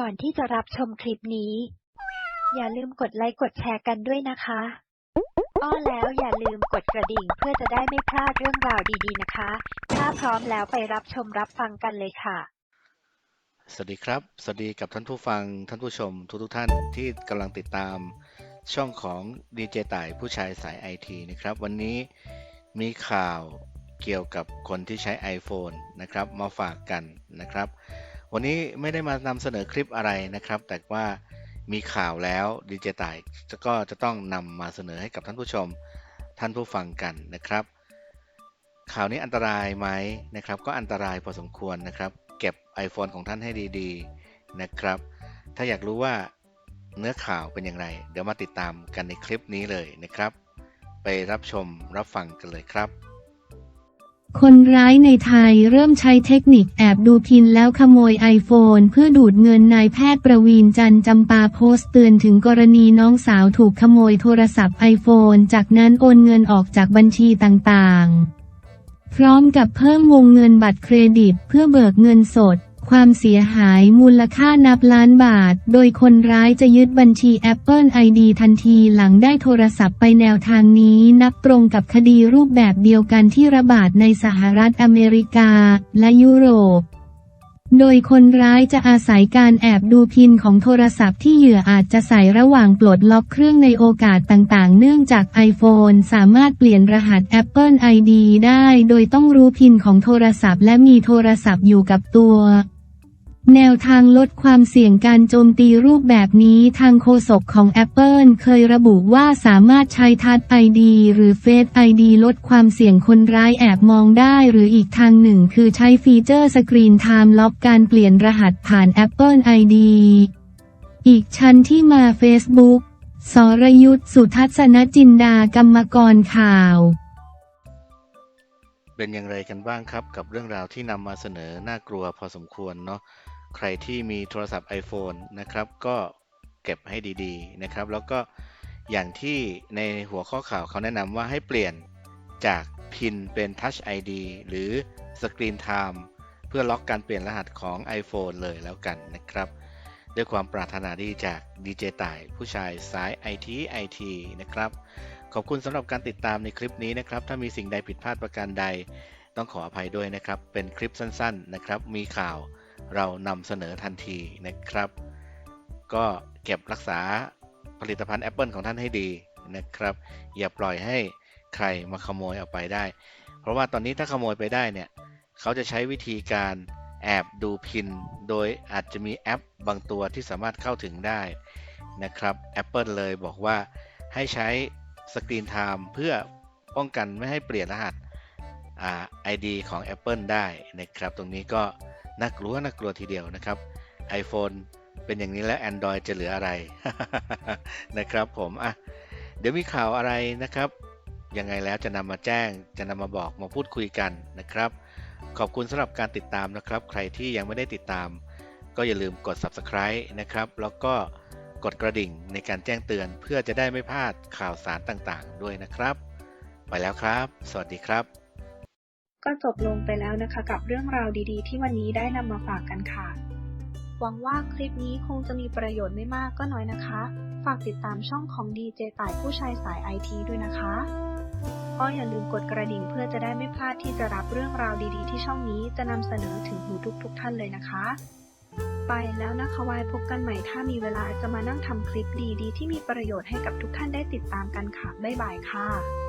ก่อนที่จะรับชมคลิปนี้ อย่าลืมกดไลค์กดแชร์กันด้วยนะคะ อ้อแล้วอย่าลืมกดกระดิ่งเพื่อจะได้ไม่พลาดเรื่องราวดีๆนะคะ ถ้าพร้อมแล้วไปรับชมรับฟังกันเลยค่ะ สวัสดีครับ สวัสดีกับท่านผู้ฟังท่านผู้ชมทุกทุกท่านที่กำลังติดตามช่องของดีเจต่ายผู้ชายสายไอทีนะครับ วันนี้มีข่าวเกี่ยวกับคนที่ใช้ iPhone นะครับ มาฝากกันนะครับ วันนี้ไม่ได้มานำเสนอคลิปอะไรนะครับ แต่ว่ามีข่าวแล้วดีเจต่ายจะก็จะต้องนำมาเสนอให้กับท่านผู้ชมท่านผู้ฟังกันนะครับ ข่าวนี้อันตรายไหมนะครับ ก็อันตรายพอสมควรนะครับ เก็บ iPhone ของท่านให้ดีๆนะครับ ถ้าอยากรู้ว่าเนื้อข่าวเป็นอย่างไร เดี๋ยวมาติดตามกันในคลิปนี้เลยนะครับ ไปรับชมรับฟังกันเลยครับ คนร้ายในไทยเริ่มใช้เทคนิคแอบดูพินแล้วขโมยไอโฟนเพื่อดูดเงินนายแพทย์ประวีนจันจำปาโพสต์เตือนถึงกรณีน้องสาวถูกขโมยโทรศัพท์ไอโฟนจากนั้นโอนเงินออกจากบัญชีต่างๆ พร้อมกับเพิ่มวงเงินบัตรเครดิตเพื่อเบิกเงินสด ความเสียหายมูลค่านับล้านบาท โดยคนร้ายจะยึดบัญชี Apple ID ทันทีหลังได้โทรศัพท์ไปแนวทางนี้ นับตรงกับคดีรูปแบบเดียวกันที่ระบาดในสหรัฐอเมริกาและยุโรป โดยคนร้ายจะอาศัยการแอบดูพินของโทรศัพท์ที่เหยื่ออาจจะใส่ระหว่างปลดล็อกเครื่องในโอกาสต่างๆ เนื่องจาก iPhone สามารถเปลี่ยนรหัส Apple ID ได้ โดยต้องรู้พินของโทรศัพท์และมีโทรศัพท์อยู่กับตัว แนวทางลดความเสี่ยงการโจมตีรูปแบบนี้ทางโฆษกของ Apple เคยระบุว่าสามารถใช้ทัช ID หรือ Face ID ลดความเสี่ยงคนร้ายแอบมองได้หรืออีกทางหนึ่งคือใช้ฟีเจอร์ Screen Time Lock การเปลี่ยนรหัสผ่าน Apple ID อีกชั้นที่มา Facebook สรยุทธสุทัศนจินดากรรมกรข่าว เป็นอย่างไรกันบ้างครับกับเรื่องราวที่นำมาเสนอน่ากลัวพอสมควรเนาะ ใครที่มีโทรศัพท์ iPhone นะครับ ก็เก็บให้ดีๆนะครับ แล้วก็อย่างที่ในหัวข้อข่าวเขาแนะนำว่าให้เปลี่ยนจากพินเป็น Touch ID หรือ Screen Time เพื่อล็อกการเปลี่ยนรหัสของ iPhone เลยแล้วกันนะครับ ด้วยความปรารถนาดีจากดีเจต่ายผู้ชายสาย IT IT นะครับ ขอบคุณสำหรับการติดตามในคลิปนี้นะครับ ถ้ามีสิ่งใดผิดพลาดประการใด ต้องขออภัยด้วยนะครับ เป็นคลิปสั้นๆนะครับ มีข่าว เรานำเสนอทันทีนะครับ ก็เก็บรักษาผลิตภัณฑ์ Apple ของท่านให้ดีนะครับ อย่าปล่อยให้ใครมาขโมยเอาไปได้ เพราะว่าตอนนี้ถ้าขโมยไปได้เนี่ย เขาจะใช้วิธีการแอบดูพิน โดยอาจจะมีแอปบางตัวที่สามารถเข้าถึงได้นะครับ Apple เลยบอกว่าให้ใช้สกรีนไทม์เพื่อป้องกันไม่ให้เปลี่ยนรหัสอ่า ID ของ Apple ได้นะครับ ตรงนี้ก็ น่ากลัวน่ากลัวทีเดียวนะครับ iPhone เป็นอย่างนี้แล้ว Android จะเหลืออะไรนะครับผมอะเดี๋ยวมีข่าวอะไรนะครับ ยังไงแล้วจะนำมาแจ้งจะนำมาบอกมาพูดคุยกันนะครับ ขอบคุณสำหรับการติดตามนะครับ ใครที่ยังไม่ได้ติดตาม ก็อย่าลืมกด subscribe นะครับ แล้วก็กดกระดิ่งในการแจ้งเตือนเพื่อจะได้ไม่พลาดข่าวสารต่างๆ ด้วยนะครับ ไปแล้วครับ สวัสดีครับ ก็จบลงไปแล้วนะคะกับเรื่องราวดีๆ ที่วันนี้ได้นำมาฝากกันค่ะ หวังว่าคลิปนี้คงจะมีประโยชน์ไม่มากก็น้อยนะคะ ฝากติดตามช่องของดีเจต่ายผู้ชายสายไอทีด้วยนะคะก็อย่าลืมกดกระดิ่งเพื่อจะได้ไม่พลาดที่จะรับเรื่องราวดีๆ ที่ช่องนี้จะนำเสนอถึงหูทุกๆทท่านเลยนะคะ ไปแล้วนะคะไว้พบกันใหม่ถ้ามีเวลาจะมานั่งทำคลิปดีๆ ที่มีประโยชน์ให้กับทุกท่านได้ติดตามกันค่ะ บ๊ายบายค่ะ